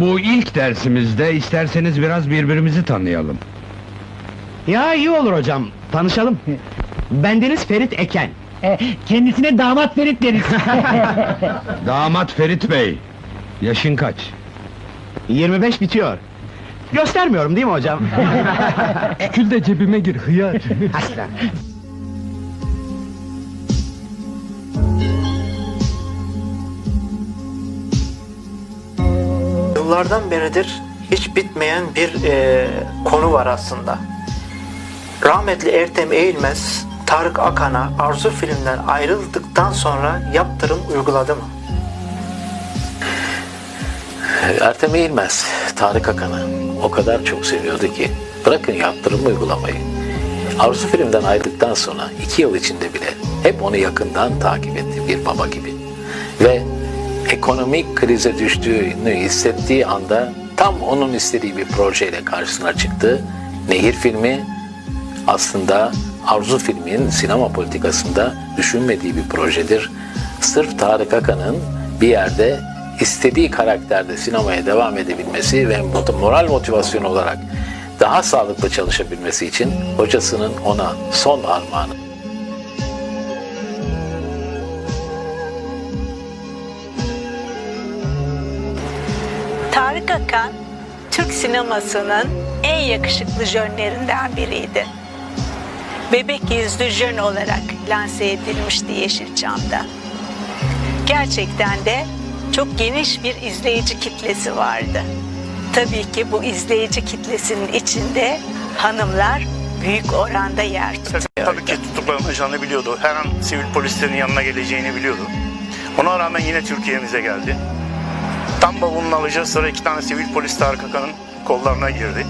Bu ilk dersimizde isterseniz biraz birbirimizi tanıyalım. Ya iyi olur hocam, tanışalım. Bendeniz Ferit Eken. E, kendisine damat Ferit deriz. Damat Ferit Bey. Yaşın kaç? 25 bitiyor. Göstermiyorum değil mi hocam? Kül de cebime gir hıyar. Aslan. Yıllardan beridir hiç bitmeyen bir e, konu var aslında. Rahmetli Ertem Eğilmez, Tarık Akan'a Arzu filmden ayrıldıktan sonra yaptırım uyguladı mı? Ertem Eğilmez, Tarık Akan'ı o kadar çok seviyordu ki bırakın yaptırım uygulamayı. Arzu filmden ayrıldıktan sonra iki yıl içinde bile hep onu yakından takip etti bir baba gibi. Ve ekonomik krize düştüğünü hissettiği anda tam onun istediği bir projeyle karşısına çıktı. Nehir filmi aslında Arzu filminin sinema politikasında düşünmediği bir projedir. Sırf Tarık Akan'ın bir yerde istediği karakterde sinemaya devam edebilmesi ve moral motivasyon olarak daha sağlıklı çalışabilmesi için hocasının ona son armağanı. Tarık Akan, Türk sinemasının en yakışıklı jönlerinden biriydi. Bebek yüzlü jön olarak lanse edilmişti Yeşilçam'da. Gerçekten de çok geniş bir izleyici kitlesi vardı. Tabii ki bu izleyici kitlesinin içinde hanımlar büyük oranda yer tutuyordu. Tabii ki tutuklanacağını biliyordu. Her an sivil polislerin yanına geleceğini biliyordu. Ona rağmen yine Türkiye'mize geldi. Tam bavulunu alacağı sıra iki tane sivil polis Tarık Akan'ın kollarına girdi.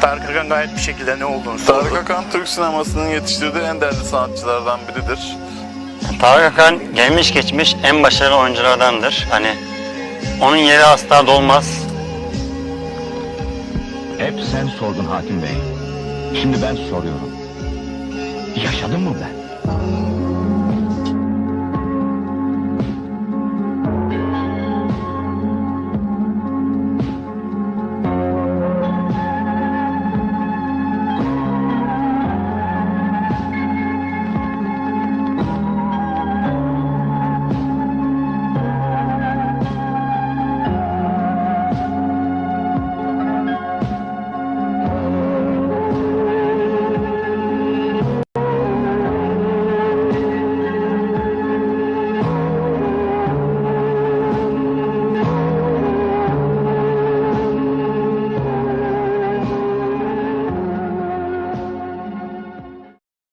Tarık Akan gayet bir şekilde ne olduğunu sordu. Tarık Akan Türk sinemasının yetiştirdiği en değerli sanatçılardan biridir. Tarık Akan gelmiş geçmiş en başarılı oyunculardandır. Hani onun yeri asla dolmaz. Hep sen sordun Hakim Bey. Şimdi ben soruyorum. Yaşadım mı ben?